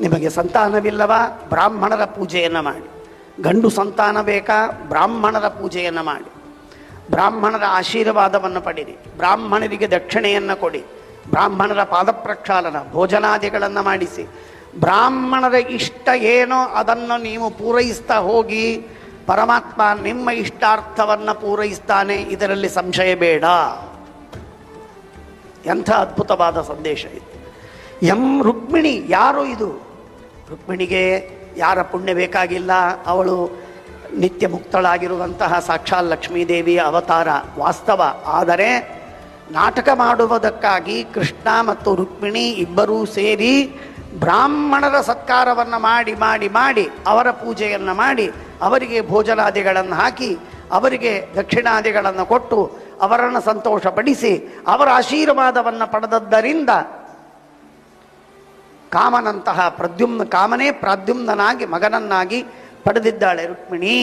ನಿಮಗೆ ಸಂತಾನವಿಲ್ಲವ? ಬ್ರಾಹ್ಮಣರ ಪೂಜೆಯನ್ನು ಮಾಡಿ. ಗಂಡು ಸಂತಾನ ಬೇಕಾ? ಬ್ರಾಹ್ಮಣರ ಪೂಜೆಯನ್ನು ಮಾಡಿ. ಬ್ರಾಹ್ಮಣರ ಆಶೀರ್ವಾದವನ್ನು ಪಡೆಯಿರಿ ಬ್ರಾಹ್ಮಣರಿಗೆ ದಕ್ಷಿಣೆಯನ್ನು ಕೊಡಿ. ಬ್ರಾಹ್ಮಣರ ಪಾದ ಪ್ರಕ್ಷಾಲನ ಭೋಜನಾದಿಗಳನ್ನು ಮಾಡಿಸಿ. ಬ್ರಾಹ್ಮಣರ ಇಷ್ಟ ಏನೋ ಅದನ್ನು ನೀವು ಪೂರೈಸ್ತಾ ಹೋಗಿ, ಪರಮಾತ್ಮ ನಿಮ್ಮ ಇಷ್ಟಾರ್ಥವನ್ನು ಪೂರೈಸ್ತಾನೆ, ಇದರಲ್ಲಿ ಸಂಶಯ ಬೇಡ. ಎಂಥ ಅದ್ಭುತವಾದ ಸಂದೇಶ ಇದು. ಎಂ ರುಕ್ಮಿಣಿ, ಯಾರು ಇದು? ರುಕ್ಮಿಣಿಗೆ ಯಾರ ಪುಣ್ಯ ಬೇಕಾಗಿಲ್ಲ, ಅವಳು ನಿತ್ಯ ಮುಕ್ತಳಾಗಿರುವಂತಹ ಸಾಕ್ಷಾತ್ ಲಕ್ಷ್ಮೀದೇವಿಯ ಅವತಾರ, ವಾಸ್ತವ. ಆದರೆ ನಾಟಕ ಮಾಡುವುದಕ್ಕಾಗಿ ಕೃಷ್ಣ ಮತ್ತು ರುಕ್ಮಿಣಿ ಇಬ್ಬರೂ ಸೇರಿ ಬ್ರಾಹ್ಮಣರ ಸತ್ಕಾರವನ್ನು ಮಾಡಿ ಮಾಡಿ ಮಾಡಿ, ಅವರ ಪೂಜೆಯನ್ನು ಮಾಡಿ, ಅವರಿಗೆ ಭೋಜನಾದಿಗಳನ್ನು ಹಾಕಿ, ಅವರಿಗೆ ದಕ್ಷಿಣಾದಿಗಳನ್ನು ಕೊಟ್ಟು, ಅವರನ್ನು ಸಂತೋಷಪಡಿಸಿ, ಅವರ ಆಶೀರ್ವಾದವನ್ನು ಪಡೆದದ್ದರಿಂದ ಕಾಮನಂತಹ ಪ್ರದ್ಯುಮ್ನ ಕಾಮನೇ ಪ್ರಾದ್ಯುಮ್ನಾಗಿ ಮಗನನ್ನಾಗಿ ಪಡೆದಿದ್ದಾಳೆ ರುಕ್ಮಿಣಿ.